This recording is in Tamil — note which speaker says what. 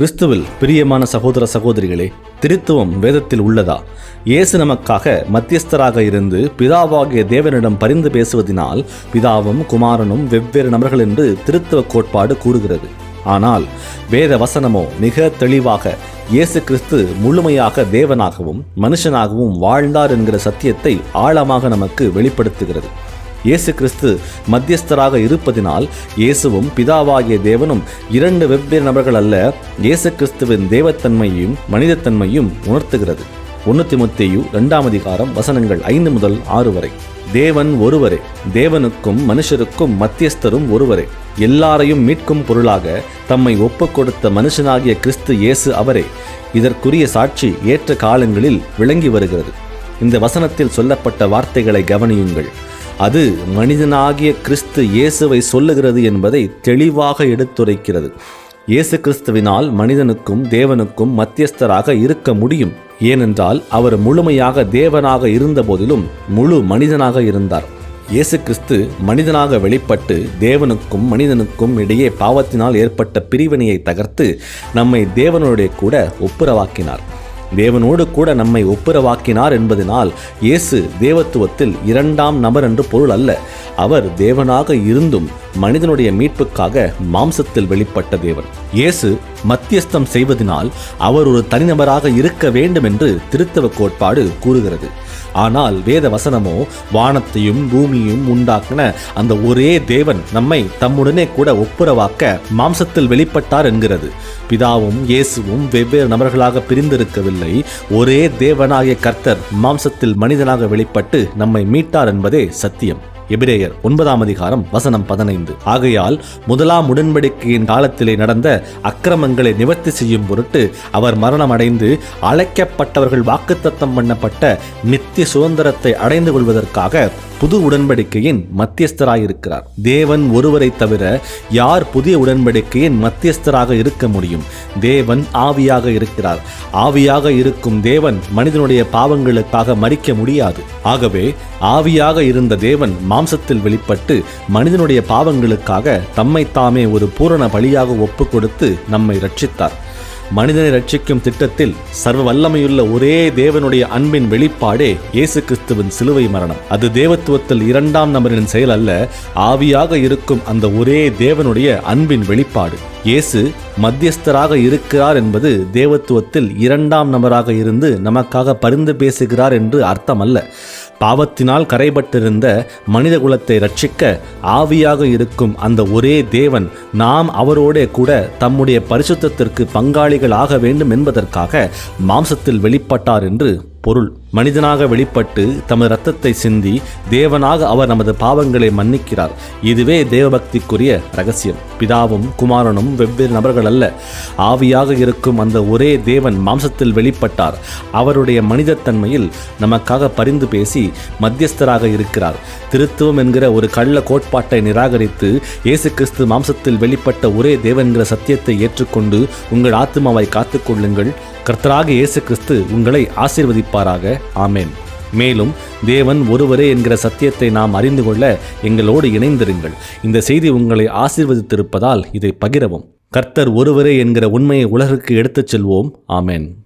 Speaker 1: கிறிஸ்துவில் பிரியமான சகோதர சகோதரிகளே திருத்துவம் வேதத்தில் உள்ளதா? இயேசு நமக்காக மத்தியஸ்தராக இருந்து பிதாவாகிய தேவனிடம் பரிந்து பேசுவதினால் பிதாவும் குமாரனும் வெவ்வேறு நபர்கள் என்று திருத்துவ கோட்பாடு கூறுகிறது. ஆனால் வேத வசனமோ மிக தெளிவாக இயேசு கிறிஸ்து முழுமையாக தேவனாகவும் மனுஷனாகவும் வாழ்ந்தார் என்கிற சத்தியத்தை ஆழமாக நமக்கு வெளிப்படுத்துகிறது. இயேசு கிறிஸ்து மத்தியஸ்தராக இருப்பதினால் இயேசுவும் பிதாவாகிய தேவனும் இரண்டு வெவ்வேறு நபர்கள் அல்ல. இயேசு கிறிஸ்துவின் தேவத்தன்மையும் மனிதத்தன்மையும் உணர்த்துகிறது. ஒன்று திமுத்தேயு இரண்டாம் அதிகாரம் வசனங்கள் ஐந்து முதல் ஆறு வரை. தேவன் ஒருவரே தேவனுக்கும் மனுஷருக்கும் மத்தியஸ்தரும் ஒருவரே. எல்லாரையும் மீட்கும் பொருளாக தம்மை ஒப்பு கொடுத்த மனுஷனாகிய கிறிஸ்து இயேசு அவரே. இதற்குரிய சாட்சி ஏற்ற காலங்களில் விளங்கி வருகிறது. இந்த வசனத்தில் சொல்லப்பட்ட வார்த்தைகளை கவனியுங்கள். அது மனிதனாகிய கிறிஸ்து இயேசுவை சொல்லுகிறது என்பதை தெளிவாக எடுத்துரைக்கிறது. இயேசு கிறிஸ்துவினால் மனிதனுக்கும் தேவனுக்கும் மத்தியஸ்தராக இருக்க முடியும். ஏனென்றால் அவர் முழுமையாக தேவனாக இருந்த போதிலும் முழு மனிதனாக இருந்தார். இயேசு கிறிஸ்து மனிதனாக வெளிப்பட்டு தேவனுக்கும் மனிதனுக்கும் இடையே பாவத்தினால் ஏற்பட்ட பிரிவினையை தகர்த்து நம்மை தேவனுடைய கூட ஒப்புரவாக்கினார். தேவனோடு கூட நம்மை ஒப்புரவாக்கினார் என்பதனால் இயேசு தேவத்துவத்தில் இரண்டாம் நபர் என்று பொருள் அல்ல. அவர் தேவனாக இருந்தும் மனிதனுடைய மீட்புக்காக மாம்சத்தில் வெளிப்பட்ட தேவன். இயேசு மத்தியஸ்தம் செய்வதனால் அவர் ஒரு தனிநபராக இருக்க வேண்டும் என்று திருத்தவ கோட்பாடு கூறுகிறது. ஆனால் வேத வசனமோ வானத்தையும் பூமியையும் உண்டாக்கின அந்த ஒரே தேவன் நம்மை தம்முடனே கூட ஒப்புரவாக்க மாம்சத்தில் வெளிப்பட்டார் என்கிறது. பிதாவும் இயேசுவும் வெவ்வேறு நபர்களாக பிரிந்திருக்கவில்லை. ஒரே தேவனாகிய கர்த்தர் மாம்சத்தில் மனிதனாக வெளிப்பட்டு நம்மை மீட்டார் என்பதே சத்தியம். எபிரேயர் ஒன்பதாம் அதிகாரம் வசனம் பதினைந்து. ஆகையால் முதலாம் உடன்படிக்கையின் காலத்திலே நடந்த அக்கிரமங்களை நிவர்த்தி செய்யும் பொருட்டு அவர் மரணம் அடைந்து அழைக்கப்பட்டவர்கள் வாக்குத்தத்தம் பண்ணப்பட்ட நித்திய சுதந்திரத்தை அடைந்து கொள்வதற்காக புது உடன்படிக்கையின் மத்தியஸ்தராயிருக்கிறார். தேவன் ஒருவரை தவிர யார் புதிய உடன்படிக்கையின் மத்தியஸ்தராக இருக்க முடியும்? தேவன் ஆவியாக இருக்கிறார். ஆவியாக இருக்கும் தேவன் மனிதனுடைய பாவங்களுக்காக மறிக்க முடியாது. ஆகவே ஆவியாக இருந்த தேவன் மாம்சத்தில் வெளிப்பட்டு மனிதனுடைய பாவங்களுக்காக தம்மை தாமே ஒரு பூரண பலியாக ஒப்பு கொடுத்து நம்மை ரட்சித்தார் மனிதனை ரட்சிக்கும் திட்டத்தில் சர்வ வல்லமையுள்ள ஒரே தேவனுடைய அன்பின் வெளிப்பாடே இயேசு கிறிஸ்துவின் சிலுவை மரணம். அது தேவத்துவத்தில் இரண்டாம் நபரின் செயல் அல்ல ஆவியாக இருக்கும் அந்த ஒரே தேவனுடைய அன்பின் வெளிப்பாடு. இயேசு மத்தியஸ்தராக இருக்கிறார் என்பது தேவத்துவத்தில் இரண்டாம் நபராக இருந்து நமக்காக பரிந்து பேசுகிறார் என்று அர்த்தமல்ல. பாவத்தினால் கரைபட்டிருந்த மனித குலத்தை ரட்சிக்க ஆவியாக இருக்கும் அந்த ஒரே தேவன் நாம் அவரோடே கூட தம்முடைய பரிசுத்தத்திற்கு பங்காளிகள் ஆக வேண்டும் என்பதற்காக மாம்சத்தில் வெளிப்பட்டார் என்று பொருள். மனிதனாக வெளிப்பட்டு தமது இரத்தத்தை சிந்தி தேவனாக அவர் நமது பாவங்களை மன்னிக்கிறார். இதுவே தேவபக்திக்குரிய ரகசியம் பிதாவும் குமாரனும் வெவ்வேறு நபர்கள் அல்ல ஆவியாக இருக்கும் அந்த ஒரே தேவன் மாம்சத்தில் வெளிப்பட்டார். அவருடைய மனிதத்தன்மையில் நமக்காக பரிந்து பேசி மத்தியஸ்தராக இருக்கிறார். திருத்துவம் என்கிற ஒரு கள்ள கோட்பாட்டை நிராகரித்து இயேசு கிறிஸ்து மாம்சத்தில் வெளிப்பட்ட ஒரே தேவன் என்கிற சத்தியத்தை ஏற்றுக்கொண்டு உங்கள் ஆத்மாவை காத்துக்கொள்ளுங்கள். கர்த்தராக இயேசு கிறிஸ்து உங்களை ஆசீர்வதிப்பாராக. ஆமேன். மேலும் தேவன் ஒருவரே என்கிற சத்தியத்தை நாம் அறிந்து கொள்ள எங்களோடு இணைந்திருங்கள். இந்த செய்தி உங்களை ஆசீர்வதித்திருப்பதால் இதை பகிரவும். கர்த்தர் ஒருவரே என்கிற உண்மையை உலகிற்கு எடுத்துச் செல்வோம். ஆமேன்.